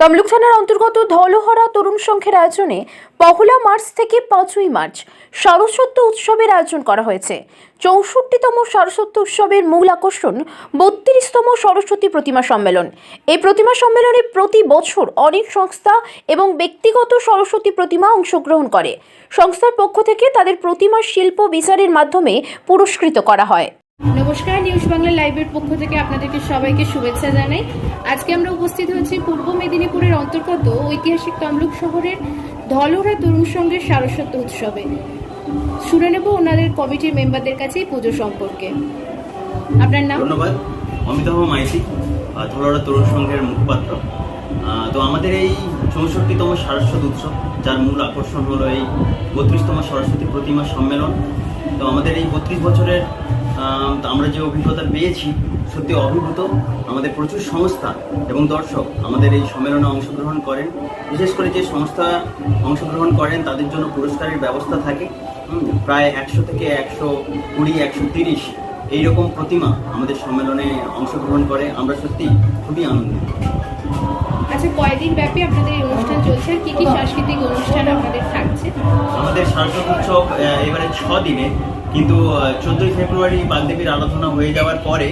তমলুক থানার অন্তর্গত ধলহরা তরুণ সংঘের আয়োজনে পহলা মার্চ থেকে পাঁচই মার্চ সরস্বত্য উৎসবের আয়োজন করা হয়েছে। চৌষট্টিতম সরস্বতী উৎসবের মূল আকর্ষণ বত্রিশতম সরস্বতী প্রতিমা সম্মেলন। এই প্রতিমা সম্মেলনে প্রতি বছর অনেক সংস্থা এবং ব্যক্তিগত সরস্বতী প্রতিমা অংশগ্রহণ করে। সংস্থার পক্ষ থেকে তাদের প্রতিমা শিল্প বিচারের মাধ্যমে পুরস্কৃত করা হয়। নমস্কার নিউজ বাংলা লাইভের পক্ষ থেকে আপনাদেরকে সবাইকে শুভেচ্ছা জানাই। আজকে আমরা উপস্থিত হয়েছি পূর্ব মেদিনীপুরের অন্তর্গত ঐতিহাসিক তমলুক শহরের ধলরা তরুণ সংঘের সারস্বত উৎসবে। শুনে নেব ওনাদের কমিটির মেম্বারদের কাছে পুজো সম্পর্কে। আপনার নাম? ধন্যবাদ। অমিতাভ মাইতি ধলোড়া তরুণ সংঘের মুখপাত্র। তো আমাদের এই চৌষট্টিতম সারস্বত উৎসব, যার মূল আকর্ষণ হলো এই বত্রিশতম সরস্বতী প্রতিমা সম্মেলন। তো আমাদের এই বত্রিশ বছরের আমরা যে অভিজ্ঞতা পেয়েছি, সত্যি অভিভূত আমাদের প্রচুর সংস্থা এবং দর্শক আমাদের এই সম্মেলনে অংশগ্রহণ করেন। বিশেষ করে যে সংস্থা অংশগ্রহণ করেন, তাদের জন্য পুরস্কারের ব্যবস্থা থাকে। প্রায় একশো থেকে একশো কুড়ি, একশো তিরিশ এইরকম প্রতিমা আমাদের সম্মেলনে অংশগ্রহণ করে। আমরা সত্যি খুবই আনন্দিত। আচ্ছা কয়দিন ব্যাপী আপনাদের এই অনুষ্ঠান চলছে আর কি কি সাংস্কৃতিক অনুষ্ঠান আপনাদের থাকছে? আমাদের শারদীয় উৎসব এবারে ছ দিনে কিন্তু চোদ্দোই ফেব্রুয়ারি বাগদেবীর আরাধনা হয়ে যাওয়ার পরে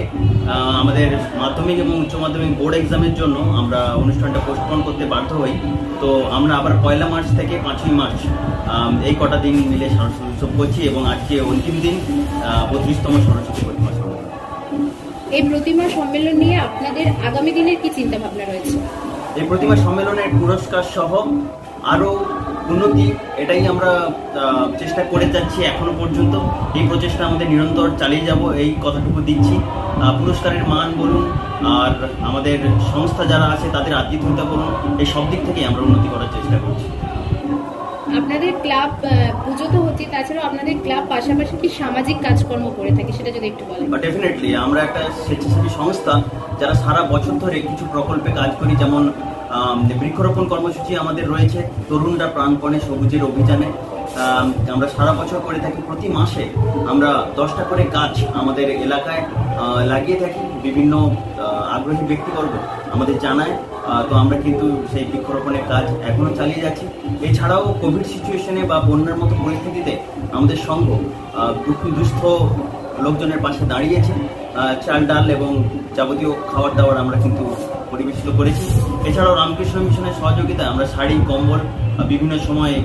আমাদের মাধ্যমিক এবং উচ্চ মাধ্যমিক বোর্ড এক্সামের জন্য আমরা অনুষ্ঠানটা পোস্টপোন করতে বাধ্য হই। তো আমরা আবার পয়লা মার্চ থেকে পাঁচই মার্চ এই কটা দিন মিলে সরস্বতী উৎসব করছি এবং আজকে অন্তিম দিন বত্রিশতম সরস্বতী প্রতিমা সম্মেলন। এই প্রতিমা সম্মেলন নিয়ে আপনাদের আগামী দিনের কি চিন্তা ভাবনা রয়েছে? এই প্রতিমা সম্মেলনের পুরস্কার সহ আরও উন্নতি, এটাই আমরা চেষ্টা করে যাচ্ছি এখনও পর্যন্ত। এই প্রচেষ্টা আমাদের নিরন্তর চালিয়ে যাব, এই কথাটুকু দিচ্ছি। পুরস্কারের মান বলুন, আর আমাদের সংস্থা যারা আছে তাদের আত্মীয়তা বলুন, এই সব দিক থেকেই আমরা উন্নতি করার চেষ্টা করছি। আপনাদের ক্লাব পুজো তো হচ্ছে, তাছাড়াও আপনাদের ক্লাব পাশাপাশি কি সামাজিক কাজকর্ম করে থাকে সেটা যদি একটু বলেন? ডেফিনেটলি আমরা একটা স্বেচ্ছাসেবী সংস্থা যারা সারা বছর ধরে কিছু প্রকল্পে কাজ করি, যেমন বৃক্ষরোপণ কর্মসূচি আমাদের রয়েছে, তরুণরা প্রাণপণে সবুজের অভিযানে। আমরা সারা বছর করে থাকি, প্রতি মাসে আমরা দশটা করে গাছ আমাদের এলাকায় লাগিয়ে থাকি, বিভিন্ন আগ্রহী ব্যক্তিবর্গ আমাদের জানায়। তো আমরা কিন্তু সেই বৃক্ষরোপণের কাজ এখনও চালিয়ে যাচ্ছি। এছাড়াও কোভিড সিচুয়েশনে বা বন্যার মতো পরিস্থিতিতে আমাদের সংঘ দুস্থ লোকজনের পাশে দাঁড়িয়েছে। চাল, ডাল এবং যাবতীয় খাবার দাবার আমরা কিন্তু পরিবেশিত করেছি। এছাড়াও রামকৃষ্ণ মিশনের সহযোগিতায় আমরা শাড়ি কম্বল বিভিন্ন সময়ে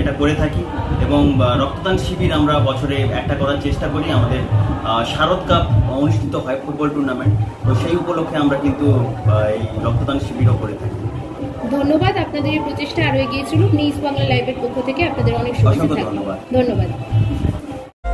এটা করে থাকি এবং রক্তদান শিবির আমরা বছরে একটা করার চেষ্টা করি। আমাদের শারদ কাপ অনুষ্ঠিত হয় ফুটবল টুর্নামেন্ট। তো সেই উপলক্ষে আমরা কিন্তু এই রক্তদান শিবিরও করে থাকি। ধন্যবাদ। আপনাদের এই প্রচেষ্টা আরও এগিয়ে চলুক। নিউজ বাংলা লাইভের পক্ষ থেকে আপনাদের অনেক শুভেচ্ছা অসংখ্য ধন্যবাদ। ধন্যবাদ।